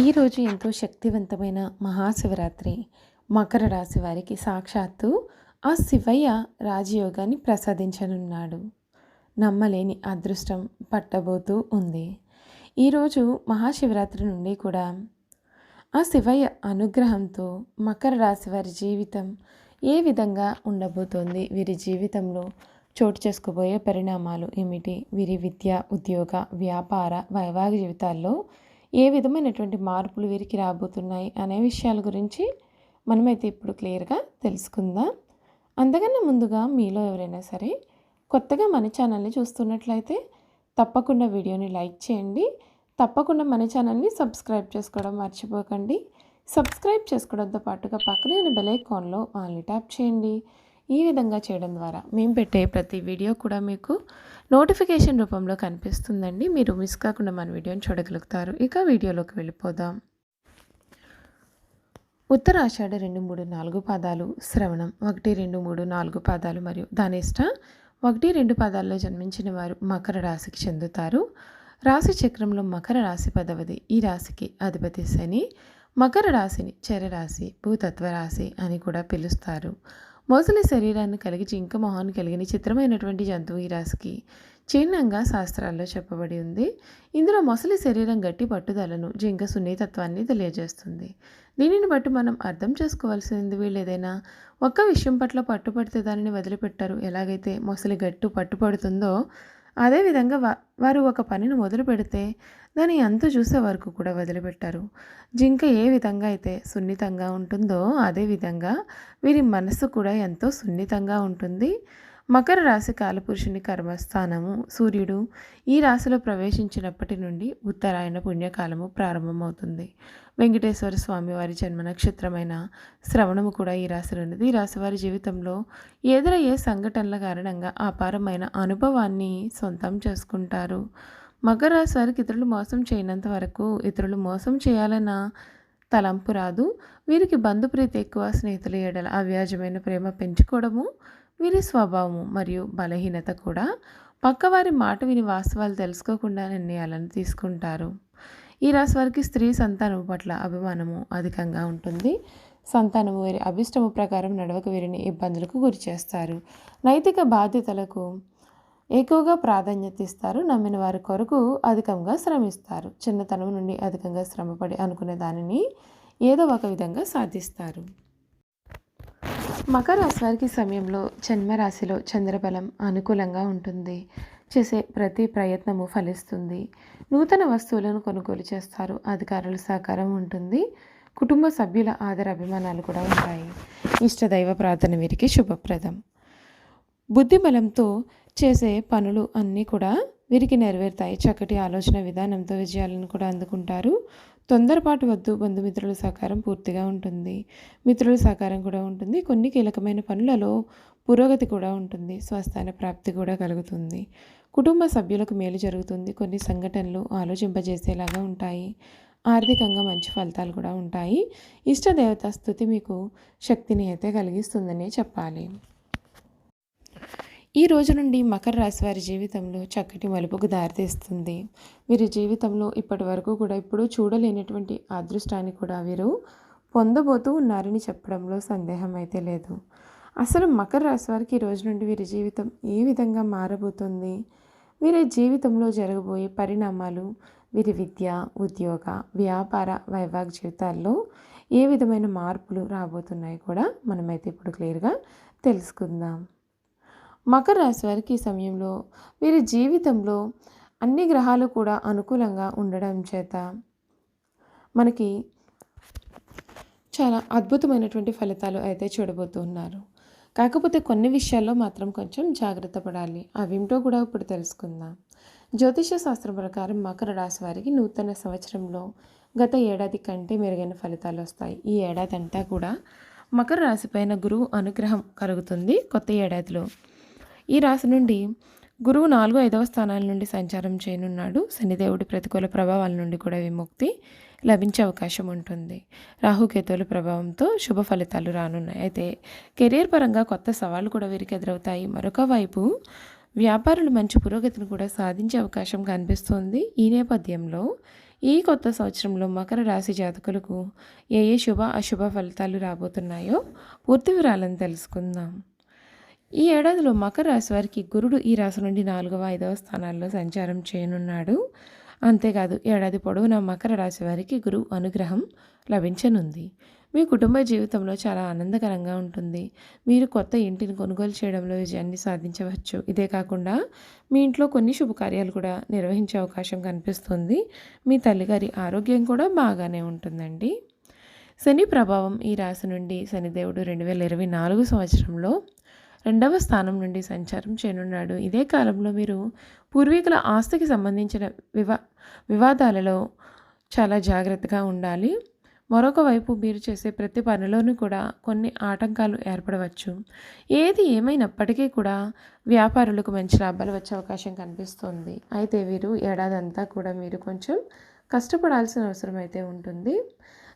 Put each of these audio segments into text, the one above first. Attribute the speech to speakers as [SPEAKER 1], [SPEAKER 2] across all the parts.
[SPEAKER 1] ఈరోజు ఎంతో శక్తివంతమైన మహాశివరాత్రి మకర రాశి వారికి సాక్షాత్తు ఆ శివయ్య రాజయోగాన్ని ప్రసాదించనున్నాడు. నమ్మలేని అదృష్టం పట్టబోతూ ఉంది. ఈరోజు మహాశివరాత్రి నుండి కూడా ఆ శివయ్య అనుగ్రహంతో మకర రాశి వారి జీవితం ఏ విధంగా ఉండబోతోంది? వీరి జీవితంలో చోటు చేసుకోబోయే పరిణామాలు ఏమిటి? వీరి విద్య ఉద్యోగ వ్యాపార వైవాహిక జీవితాల్లో ఏ విధమైనటువంటి మార్పులు వీరికి రాబోతున్నాయి అనే విషయాల గురించి మనమైతే ఇప్పుడు క్లియర్గా తెలుసుకుందాం. అంతకన్నా ముందుగా మీలో ఎవరైనా సరే కొత్తగా మన ఛానల్ని చూస్తున్నట్లయితే తప్పకుండా వీడియోని లైక్ చేయండి. తప్పకుండా మన ఛానల్ని సబ్స్క్రైబ్ చేసుకోవడం మర్చిపోకండి. సబ్స్క్రైబ్ చేసుకోవడంతో పాటుగా పక్కనే ఉన్న బెల్ ఐకాన్లో ఆన్లీ ట్యాప్ చేయండి. ఈ విధంగా చేయడం ద్వారా మేము పెట్టే ప్రతి వీడియో కూడా మీకు నోటిఫికేషన్ రూపంలో కనిపిస్తుందండి. మీరు మిస్ కాకుండా మన వీడియోని చూడగలుగుతారు. ఇక వీడియోలోకి వెళ్ళిపోదాం. ఉత్తరాషాఢ రెండు మూడు నాలుగు పాదాలు శ్రవణం ఒకటి రెండు మూడు నాలుగు పాదాలు మరియు ధనిష్ట ఒకటి రెండు పాదాల్లో జన్మించిన వారు మకర రాశికి చెందుతారు. రాశి చక్రంలో మకర రాశి పదవది. ఈ రాశికి అధిపతి శని మకర రాశిని చరరాశి భూతత్వ రాశి అని కూడా పిలుస్తారు. మొసలి శరీరాన్ని కలిగి జింక మొహాన్ని కలిగిన చిత్రమైనటువంటి జంతువు ఈ రాశికి చిహ్నంగా శాస్త్రాల్లో చెప్పబడి ఉంది. ఇందులో మొసలి శరీరం గట్టి పట్టుదలను జింక సున్నితత్వాన్ని తెలియజేస్తుంది. దీనిని బట్టి మనం అర్థం చేసుకోవాల్సింది వీళ్ళు ఏదైనా ఒక్క విషయం పట్ల పట్టుపడితే దానిని వదిలిపెట్టారు. ఎలాగైతే మొసలి గట్టు పట్టుపడుతుందో అదేవిధంగా వారు ఒక పనిని మొదలు పెడితే దాని అంతు చూసే వరకు కూడా వదిలిపెట్టారు. జింక ఏ విధంగా అయితే సున్నితంగా ఉంటుందో అదేవిధంగా వీరి మనస్సు కూడా ఎంతో సున్నితంగా ఉంటుంది. మకర రాశి కాలపురుషుని కర్మస్థానము సూర్యుడు ఈ రాశిలో ప్రవేశించినప్పటి నుండి ఉత్తరాయణ పుణ్యకాలము ప్రారంభమవుతుంది. వెంకటేశ్వర స్వామి వారి జన్మ నక్షత్రమైన శ్రవణము కూడా ఈ రాశిలో ఉన్నది. ఈ రాశి వారి జీవితంలో ఎదురయ్యే సంఘటనల కారణంగా అపారమైన అనుభవాన్ని సొంతం చేసుకుంటారు. మకర రాశి వారికి ఇతరులు మోసం చేయనంత వరకు ఇతరులు మోసం చేయాలన్న తలంపు రాదు. వీరికి బంధుప్రీతి ఎక్కువ స్నేహితుల ఏడల అవ్యాజమైన ప్రేమ పెంచుకోవడము వీరి స్వభావము మరియు బలహీనత కూడా పక్కవారి మాట విని వాస్తవాలు తెలుసుకోకుండా నిర్ణయాలను తీసుకుంటారు. ఈ రాశి వారికి స్త్రీ సంతానం పట్ల అభిమానము అధికంగా ఉంటుంది. సంతానము వీరి అభిష్టము ప్రకారం నడవక వీరిని ఇబ్బందులకు గురి చేస్తారు. నైతిక బాధ్యతలకు ఎక్కువగా ప్రాధాన్యత ఇస్తారు. నమ్మిన వారి కొరకు అధికంగా శ్రమిస్తారు. చిన్నతనం నుండి అధికంగా శ్రమపడి అనుకునే దానిని ఏదో ఒక విధంగా సాధిస్తారు. మకర రాశి వారికి సమయంలో జన్మరాశిలో చంద్రబలం అనుకూలంగా ఉంటుంది. చేసే ప్రతి ప్రయత్నము ఫలిస్తుంది. నూతన వస్తువులను కొనుగోలు చేస్తారు. అధికారుల సహకారం ఉంటుంది. కుటుంబ సభ్యుల ఆదర అభిమానాలు కూడా ఉంటాయి. ఇష్టదైవ ప్రార్థన వీరికి శుభప్రదం. బుద్ధి బలంతో చేసే పనులు అన్నీ కూడా వీరికి నెరవేరుతాయి. చక్కటి ఆలోచన విధానంతో విజయాలను కూడా అందుకుంటారు. తొందరపాటు వద్దు బంధుమిత్రుల సహకారం పూర్తిగా ఉంటుంది. మిత్రుల సహకారం కూడా ఉంటుంది. కొన్ని కీలకమైన పనులలో పురోగతి కూడా ఉంటుంది. స్వస్థాన ప్రాప్తి కూడా కలుగుతుంది. కుటుంబ సభ్యులకు మేలు జరుగుతుంది. కొన్ని సంఘటనలు ఆలోచింపజేసేలాగా ఉంటాయి. ఆర్థికంగా మంచి ఫలితాలు కూడా ఉంటాయి. ఇష్టదేవత స్థుతి మీకు శక్తిని అయితే కలిగిస్తుందనే చెప్పాలి. ఈ రోజు నుండి మకర రాశి వారి జీవితంలో చక్కటి మలుపుకు దారితీస్తుంది. వీరి జీవితంలో ఇప్పటి వరకు కూడా ఇప్పుడు చూడలేనటువంటి అదృష్టాన్ని కూడా వీరు పొందబోతూ ఉన్నారని చెప్పడంలో సందేహం అయితే లేదు. అసలు మకర రాశి వారికి ఈ రోజు నుండి వీరి జీవితం ఏ విధంగా మారబోతుంది? వీరి జీవితంలో జరగబోయే పరిణామాలు వీరి విద్య ఉద్యోగ వ్యాపార వైవాహిక జీవితాల్లో ఏ విధమైన మార్పులు రాబోతున్నాయి కూడా మనమైతే ఇప్పుడు క్లియర్గా తెలుసుకుందాం. మకర రాశి వారికి ఈ సమయంలో వీరి జీవితంలో అన్ని గ్రహాలు కూడా అనుకూలంగా ఉండడం చేత మనకి చాలా అద్భుతమైనటువంటి ఫలితాలు అయితే చూడబోతున్నారు. కాకపోతే కొన్ని విషయాల్లో మాత్రం కొంచెం జాగ్రత్త పడాలి. అవేమిటో కూడా ఇప్పుడు తెలుసుకుందాం. జ్యోతిష శాస్త్రం ప్రకారం మకర రాశి వారికి నూతన సంవత్సరంలో గత ఏడాది కంటే మెరుగైన ఫలితాలు వస్తాయి. ఈ ఏడాది అంతా కూడా మకర రాశి పైన గురువు అనుగ్రహం కలుగుతుంది. కొత్త ఏడాదిలో ఈ రాశి నుండి గురువు నాలుగు ఐదవ స్థానాల నుండి సంచారం చేయనున్నాడు. శనిదేవుడి ప్రతికూల ప్రభావాల నుండి కూడా విముక్తి లభించే అవకాశం ఉంటుంది. రాహుకేతువుల ప్రభావంతో శుభ ఫలితాలు రానున్నాయి. అయితే కెరీర్ పరంగా కొత్త సవాళ్ళు కూడా వీరికి ఎదురవుతాయి. మరొక వైపు వ్యాపారులు మంచి పురోగతిని కూడా సాధించే అవకాశం కనిపిస్తుంది. ఈ నేపథ్యంలో ఈ కొత్త సంవత్సరంలో మకర రాశి జాతకులకు ఏ ఏ శుభ అశుభ ఫలితాలు రాబోతున్నాయో పూర్తి వివరాలను తెలుసుకుందాం. ఈ ఏడాదిలో మకర రాశి వారికి గురుడు ఈ రాశి నుండి నాలుగవ ఐదవ స్థానాల్లో సంచారం చేయనున్నాడు. అంతేకాదు ఏడాది పొడవునా మకర రాశి వారికి గురువు అనుగ్రహం లభించనుంది. మీ కుటుంబ జీవితంలో చాలా ఆనందకరంగా ఉంటుంది. మీరు కొత్త ఇంటిని కొనుగోలు చేయడంలో విజయాన్ని సాధించవచ్చు. ఇదే కాకుండా మీ ఇంట్లో కొన్ని శుభకార్యాలు కూడా నిర్వహించే అవకాశం కనిపిస్తుంది. మీ తల్లిగారి ఆరోగ్యం కూడా బాగానే ఉంటుందండి. శని ప్రభావం ఈ రాశి నుండి శనిదేవుడు రెండు వేల ఇరవై నాలుగు సంవత్సరంలో రెండవ స్థానం నుండి సంచారం చేయనున్నాడు. ఇదే కాలంలో మీరు పూర్వీకుల ఆస్తికి సంబంధించిన వివా వివాదాలలో చాలా జాగ్రత్తగా ఉండాలి. మరొక వైపు మీరు చేసే ప్రతి పనిలోనూ కూడా కొన్ని ఆటంకాలు ఏర్పడవచ్చు. ఏది ఏమైనప్పటికీ కూడా వ్యాపారులకు మంచి లాభాలు వచ్చే అవకాశం కనిపిస్తుంది. అయితే వీరు ఏడాదంతా కూడా మీరు కొంచెం కష్టపడాల్సిన అవసరం అయితే ఉంటుంది.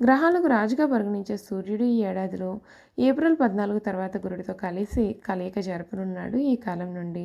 [SPEAKER 1] గ్రహాలకు రాజుగా పరిగణించే సూర్యుడు ఈ ఏడాదిలో ఏప్రిల్ పద్నాలుగు తర్వాత గురుడితో కలిసి కలయిక జరపనున్నాడు ఈ కాలం నుండి.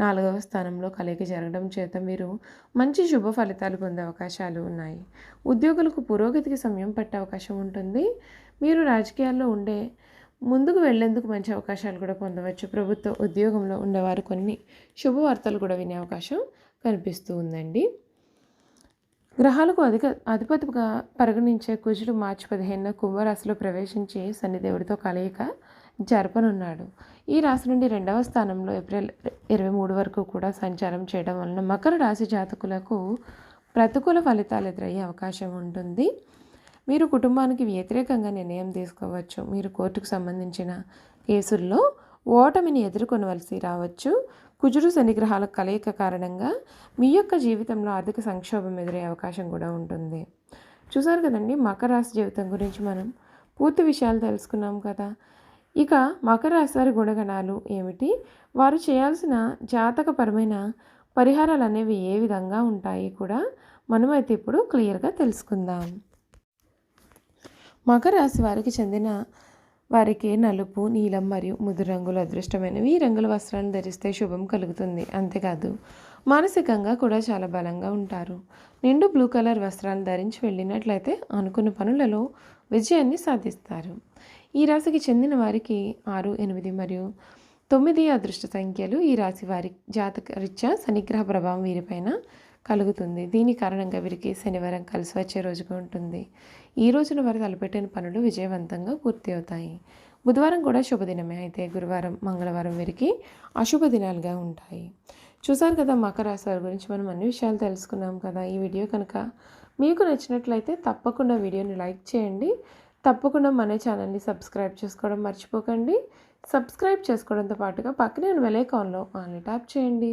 [SPEAKER 1] నాలుగవ స్థానంలో కలయిక జరగడం చేత మీరు మంచి శుభ ఫలితాలు పొందే అవకాశాలు ఉన్నాయి. ఉద్యోగులకు పురోగతికి సమయం పట్టే అవకాశం ఉంటుంది. మీరు రాజకీయాల్లో ఉండే ముందుకు వెళ్ళేందుకు మంచి అవకాశాలు కూడా పొందవచ్చు. ప్రభుత్వ ఉద్యోగంలో ఉండేవారు కొన్ని శుభవార్తలు కూడా వినే అవకాశం కనిపిస్తూ ఉందండి. గ్రహాలకు అధిక అధిపతిగా పరిగణించే కుజుడు మార్చి పదిహేనున కుంభరాశిలో ప్రవేశించి శనిదేవుడితో కలయిక జరపనున్నాడు. ఈ రాశి నుండి రెండవ స్థానంలో ఏప్రిల్ ఇరవై మూడు వరకు కూడా సంచారం చేయడం వలన మకర రాశి జాతకులకు ప్రతికూల ఫలితాలు ఎదురయ్యే అవకాశం ఉంటుంది. మీరు కుటుంబానికి వ్యతిరేకంగా నిర్ణయం తీసుకోవచ్చు. మీరు కోర్టుకు సంబంధించిన కేసుల్లో ఓటమిని ఎదుర్కొనవలసి రావచ్చు. కుజుడు శనిగ్రహాల కలయిక కారణంగా మీ యొక్క జీవితంలో ఆర్థిక సంక్షోభం ఎదురయ్యే అవకాశం కూడా ఉంటుంది. చూసారు కదండి మకర రాశి జీవితం గురించి మనం పూర్తి విషయాలు తెలుసుకున్నాం కదా. ఇక మకర రాశి వారి గుణగణాలు ఏమిటి? వారు చేయాల్సిన జాతకపరమైన పరిహారాలు అనేవి ఏ విధంగా ఉంటాయి కూడా మనమైతే ఇప్పుడు క్లియర్గా తెలుసుకుందాం. మకర రాశి వారికి చెందిన వారికి నలుపు నీలం మరియు ముదురు రంగులు అదృష్టమైనవి. ఈ రంగుల వస్త్రాలను ధరిస్తే శుభం కలుగుతుంది. అంతేకాదు మానసికంగా కూడా చాలా బలంగా ఉంటారు. నిండు బ్లూ కలర్ వస్త్రాలు ధరించి వెళ్ళినట్లయితే అనుకున్న పనులలో విజయాన్ని సాధిస్తారు. ఈ రాశికి చెందిన వారికి ఆరు ఎనిమిది మరియు తొమ్మిది అదృష్ట సంఖ్యలు. ఈ రాశి వారి జాతక రీత్యా శనిగ్రహ ప్రభావం వీరిపైన కలుగుతుంది. దీని కారణంగా వీరికి శనివారం కలిసి వచ్చే రోజుగా ఉంటుంది. ఈ రోజున వారు తలపెట్టిన పనులు విజయవంతంగా పూర్తి అవుతాయి. బుధవారం కూడా శుభదినమే. అయితే గురువారం మంగళవారం వీరికి అశుభ దినాలుగా ఉంటాయి. చూసారు కదా మకర రాశి వారి గురించి మనం అన్ని విషయాలు తెలుసుకున్నాం కదా. ఈ వీడియో కనుక మీకు నచ్చినట్లయితే తప్పకుండా వీడియోని లైక్ చేయండి. తప్పకుండా మన ఛానల్ని సబ్స్క్రైబ్ చేసుకోవడం మర్చిపోకండి. సబ్స్క్రైబ్ చేసుకోవడంతో పాటుగా పక్కనే ఉన్న వెలైకాన్లో ఆన్లీ ట్యాప్ చేయండి.